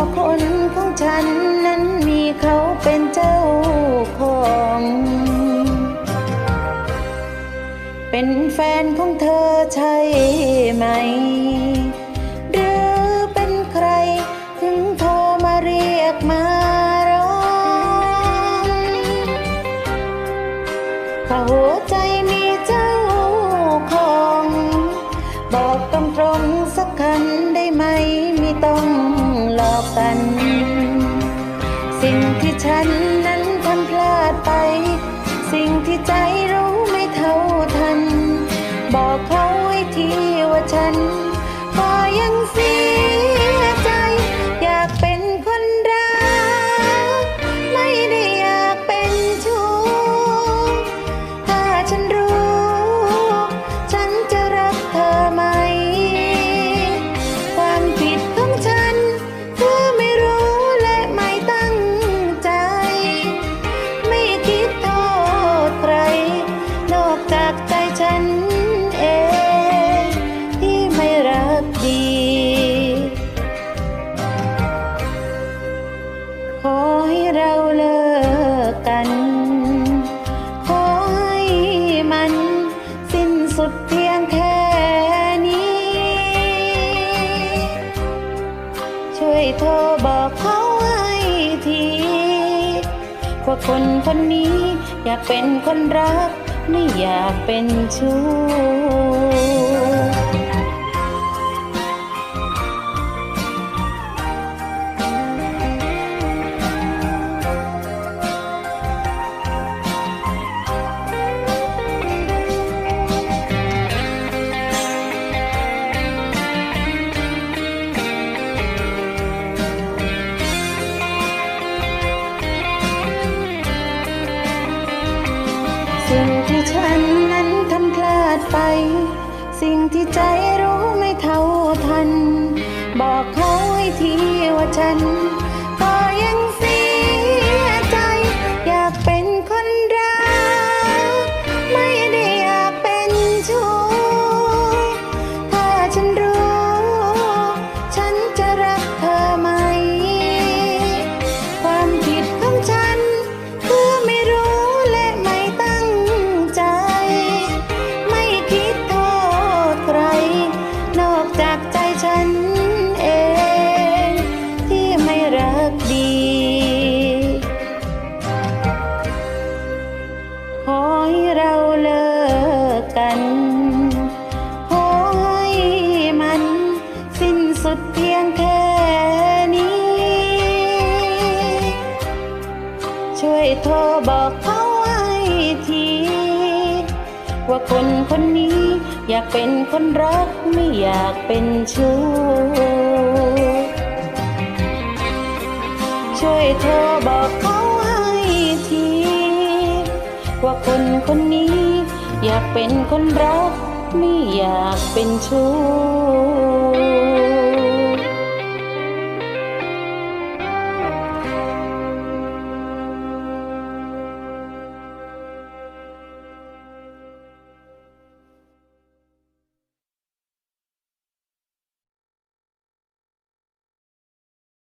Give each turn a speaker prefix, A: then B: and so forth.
A: ว่าคนของฉันนั้นมีเขาเป็นเจ้าของ เป็นแฟนของเธอใช่ไหม หรือเป็นใคร ถึงโทรมาเรียกมาร้องถ้าหัวใจมีเจ้าของ บอกตรงๆสักคำได้ไหมไม่ต้อง หลอกกัน สิ่งที่ฉันนั้นทำพลาดไป สิ่งที่ใจ เราเลิกกัน ขอให้มันสิ้นสุดเพียงแค่นี้ ช่วยโทรบอกเขาให้ทีว่าคนคนนี้อยากเป็นคนรัก ไม่อยากเป็นชู้ สิ่งที่ใจรู้ไม่เท่าทัน บอกเขาให้ทีว่าฉัน บอกเขาให้ที ว่าคนคนนี้ อยากเป็นคนรักไม่อยากเป็นชู้ช่วยโทรบอกเขาให้ที ว่าคนคนนี้ อยากเป็นคนรักไม่อยากเป็นชู้